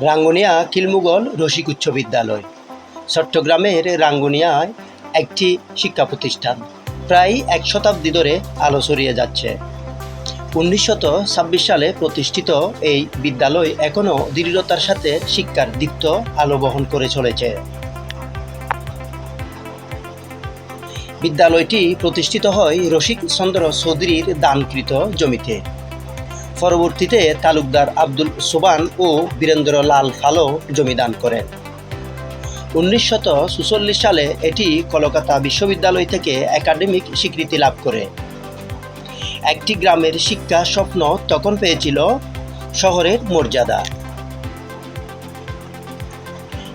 রাঙ্গুনিয়া কিলমুগল রসিক উচ্চ বিদ্যালয়। চট্টগ্রামের রাঙ্গুনিয়ায় একটি শিক্ষা প্রতিষ্ঠান। প্রায় এক শতাব্দী ধরে আলো ছড়িয়ে যাচ্ছে। উনিশশত ছাব্বিশ সালে প্রতিষ্ঠিত এই বিদ্যালয় এখনও দৃঢ়তার সাথে শিক্ষার দীপ্ত আলো বহন করে চলেছে। বিদ্যালয়টি প্রতিষ্ঠিত হয় রসিক চন্দ্র চৌধুরীর দানকৃত জমিতে। পরবর্তীতে তালুকদার আব্দুল সোবান ও বীরেন্দ্র লাল ফালো জমি দান করেন উনিশশত সালে এটি কলকাতা বিশ্ববিদ্যালয় থেকে একাডেমিক স্বীকৃতি লাভ করে। একটি গ্রামের শিক্ষা স্বপ্ন তখন পেয়েছিল শহরের মর্যাদা।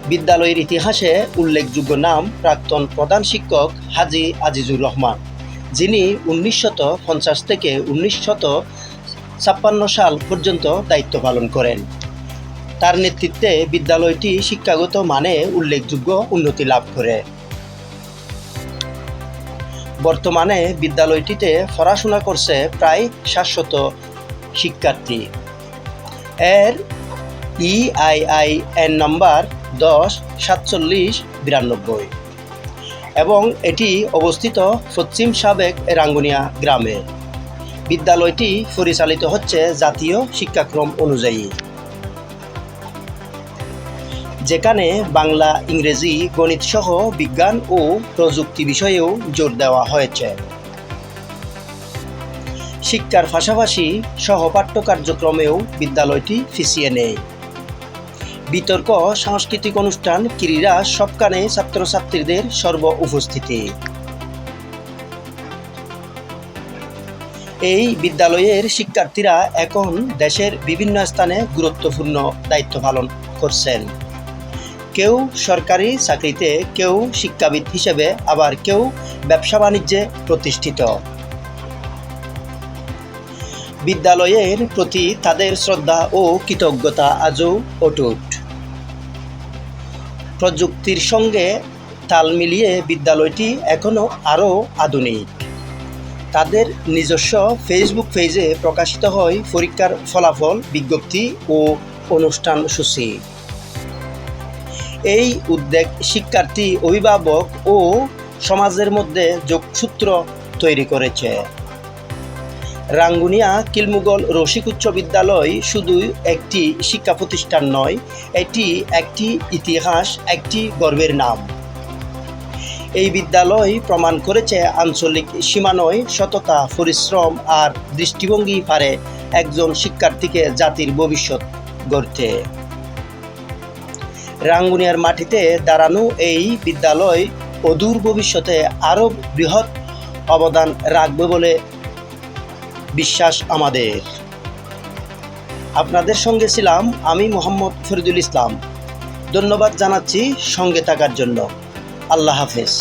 বিদ্যালয়ের ইতিহাসে উল্লেখযোগ্য নাম প্রাক্তন প্রধান শিক্ষক হাজি আজিজুর রহমান, যিনি উনিশশত থেকে উনিশশত ছাপ্পান্ন সাল পর্যন্ত দায়িত্ব পালন করেন। তার নেতৃত্বে বিদ্যালয়টি শিক্ষাগত মানে উল্লেখযোগ্য উন্নতি লাভ করে। বর্তমানে বিদ্যালয়টিতে পড়াশোনা করছে প্রায় সাতশত শিক্ষার্থী। এর ইআইআইএন নাম্বার দশ, সাতচল্লিশ, বিরানব্বই। এবং এটি অবস্থিত পশ্চিম সাবেক রাঙ্গুনিয়া গ্রামে। বিদ্যালয়টি পরিচালিত হচ্ছে জাতীয় শিক্ষাক্রম অনুযায়ী। যেখানে বাংলা, ইংরেজি গণিত সহ বিজ্ঞান ও প্রযুক্তি বিষয়েও জোর দেওয়া হয়েছে। শিক্ষার পাশাপাশি সহপাঠ্য কার্যক্রমেও বিদ্যালয়টি পিছিয়ে নেই। বিতর্ক, সাংস্কৃতিক অনুষ্ঠান, ক্রীড়া সবখানে ছাত্রছাত্রীদের সর্ব উপস্থিতি এই বিদ্যালয়ের শিক্ষার্থীরা এখন দেশের বিভিন্ন স্থানে গুরুত্বপূর্ণ দায়িত্ব পালন করছেন। কেউ সরকারি চাকরিতে, কেউ শিক্ষাবিদ হিসেবে, আবার কেউ ব্যবসা বাণিজ্যে প্রতিষ্ঠিত। বিদ্যালয়ের প্রতি তাদের শ্রদ্ধা ও কৃতজ্ঞতা আজও অটুট। প্রযুক্তির সঙ্গে তাল মিলিয়ে বিদ্যালয়টি এখনও আরও আধুনিক। তাদের নিজস্ব ফেসবুক পেজে প্রকাশিত হয় পরীক্ষার ফলাফল, বিজ্ঞপ্তি ও অনুষ্ঠান সূচি। এই উদ্যোগ শিক্ষার্থী, অভিভাবক ও সমাজের মধ্যে যোগসূত্র তৈরি করেছে। রাঙ্গুনিয়া কিলমুগল রসিক উচ্চ বিদ্যালয় শুধু একটি শিক্ষা প্রতিষ্ঠান নয়, এটি একটি ইতিহাস, একটি গর্বের নাম। এই বিদ্যালয় প্রমাণ করেছে আঞ্চলিক সীমানয় সততা, পরিশ্রম আর দৃষ্টিভঙ্গি পারে একজন শিক্ষার্থীকে জাতির ভবিষ্যৎ গড়তে। রাঙ্গুনিয়ার মাটিতে দাঁড়ানো এই বিদ্যালয় অদূর ভবিষ্যতে আরও বৃহৎ অবদান রাখবে বলে বিশ্বাস আমাদের। আপনাদের সঙ্গে ছিলাম আমি মোহাম্মদ ফরিদুল ইসলাম। ধন্যবাদ জানাচ্ছি সঙ্গে থাকার জন্য। আল্লাহ হাফেজ।